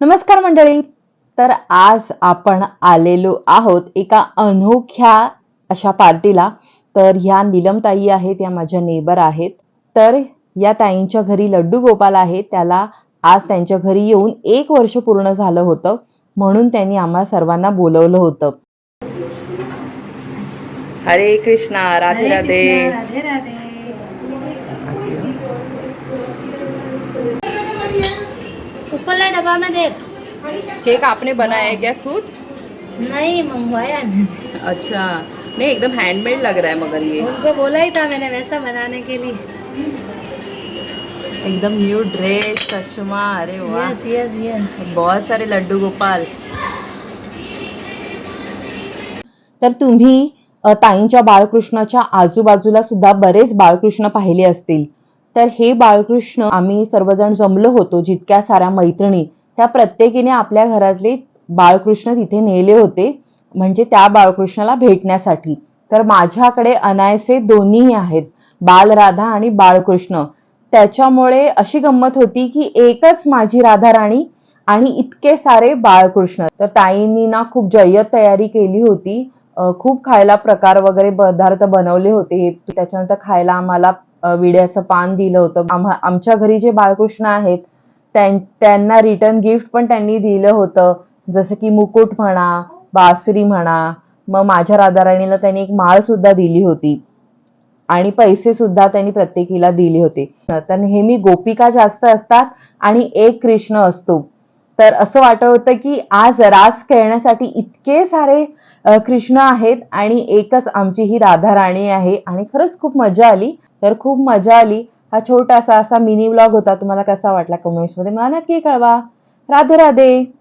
नमस्कार मंडळी. तर आज आपण आलेलो आहोत एका अनोख्या अशा पार्टीला. तर ह्या नीलमताई आहेत या माझ्या नेबर आहेत. तर या ताईंच्या घरी लड्डू गोपाल आहे त्याला आज त्यांच्या घरी येऊन एक वर्ष पूर्ण झालं होतं. म्हणून त्यांनी आम्हा सर्वांना बोलवलं होतं. हरे कृष्णा राधे राधे. डब्बा में देख। केक आपने बनाया है क्या खुद? नहीं मंगवाया मैंने। अच्छा। नहीं एकदम हैंडमेड लग रहा है मगर ये। उनको बोला ही था मैंने वैसा बनाने के लिए। एकदम न्यू ड्रेस चश्मा अरे वाह। यस यस यस बहुत सारे लड्डू गोपाल। तर तुम्ही ताईंच्या बाळकृष्णाच्या आजूबाजूला सुद्धा बरेच बाळकृष्ण पाहिले असतील. तर हे बाळकृष्ण आम्ही सर्वजण जमलो होतो जितक्या साऱ्या मैत्रिणी त्या प्रत्येकीने आपल्या घरातले बाळकृष्ण तिथे नेले होते म्हणजे त्या बाळकृष्णाला भेटण्यासाठी. तर माझ्याकडे अनायसे दोन्ही आहेत बालराधा आणि बाळकृष्ण. त्याच्यामुळे अशी गंमत होती की एकच माझी राधा राणी आणि इतके सारे बाळकृष्ण. तर ताईंनी ना खूप जय्यत तयारी केली होती खूप खायला प्रकार वगैरे पदार्थ बनवले होते त्याच्यानंतर खायला आम्हाला विड्याचं पान दिलं होतं. आम्हा आमच्या घरी जे बाळकृष्ण आहेत त्यां- त्यांना रिटर्न गिफ्ट पण त्यांनी दिलं होतं. जसं की मुकुट म्हणा बासरी म्हणा मग माझ्या राधाराणीला त्यांनी एक माळ सुद्धा दिली होती. आणि पैसे सुद्धा त्यांनी प्रत्येकीला दिले होते. तर नेहमी गोपिका जास्त असतात आणि एक कृष्ण असतो. तर असं वाटत होतं की आज रास खेळण्यासाठी इतके सारे कृष्ण आहेत आणि एकच आमची ही राधा राणी आहे. आणि खरंच खूप मजा आली. तर खूप मजा आली. हा छोटासा असा मिनी व्लॉग होता. तुम्हाला कसा वाटला कमेंट्समध्ये मला नक्की कळवा. राधे राधे.